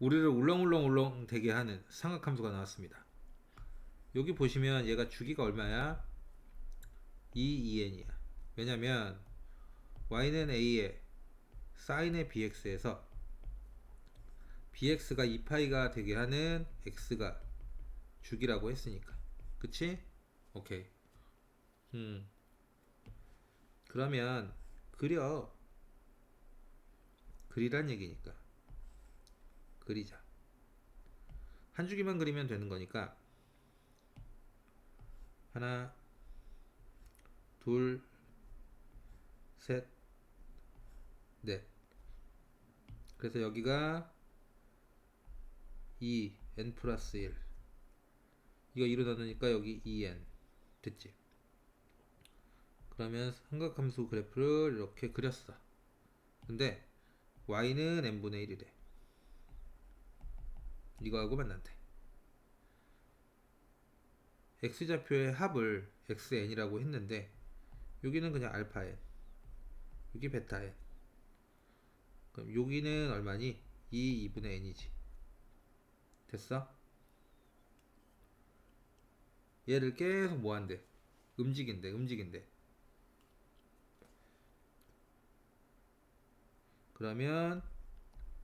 우리를 울렁울렁 울렁 되게 하는 삼각함수가 나왔습니다. 여기 보시면 얘가 주기가 얼마야? 2en이야. 왜냐면 y는 a에 sin의 bx에서 bx가 2파이가 되게 하는 x가 주기라고 했으니까. 그치? 오케이. 음. 그러면 그려. 그리란 얘기니까. 그리자. 한 주기만 그리면 되는 거니까 하나, 둘, 셋, 넷. 그래서 여기가 2, n 플러스 1. 이거 2로 나누니까 여기 2n. 됐지? 그러면 삼각함수 그래프를 이렇게 그렸어. 근데 y는 n분의 1이래. 이거하고 만난대. x좌표의 합을 xn이라고 했는데 여기는 그냥 알파 n 여기 베타 n 그럼 여기는 얼마니? 2 2분의 n이지 됐어? 얘를 계속 뭐 한대? 움직인대 움직인대 그러면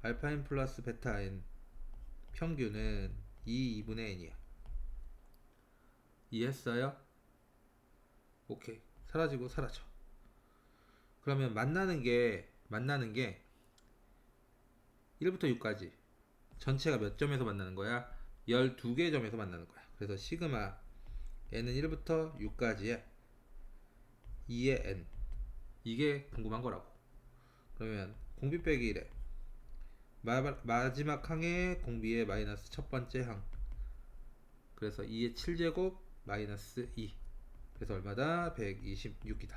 알파 n 플러스 베타 n 평균은 2 2분의 n이야. 이해했어요? 오케이. 사라지고 사라져. 그러면 만나는 게 만나는 게 1부터 6까지 전체가 몇 점에서 만나는 거야? 12개 점에서 만나는 거야. 그래서 시그마 n은 1부터 6까지에 2의 n. 이게 궁금한 거라고. 그러면 공비 빼기 1에 마, 마 지막 항의 공비의 마이너스 첫 번째 항. 그래서 2의 7제곱 마이너스 2 그래서 얼마다? 126이다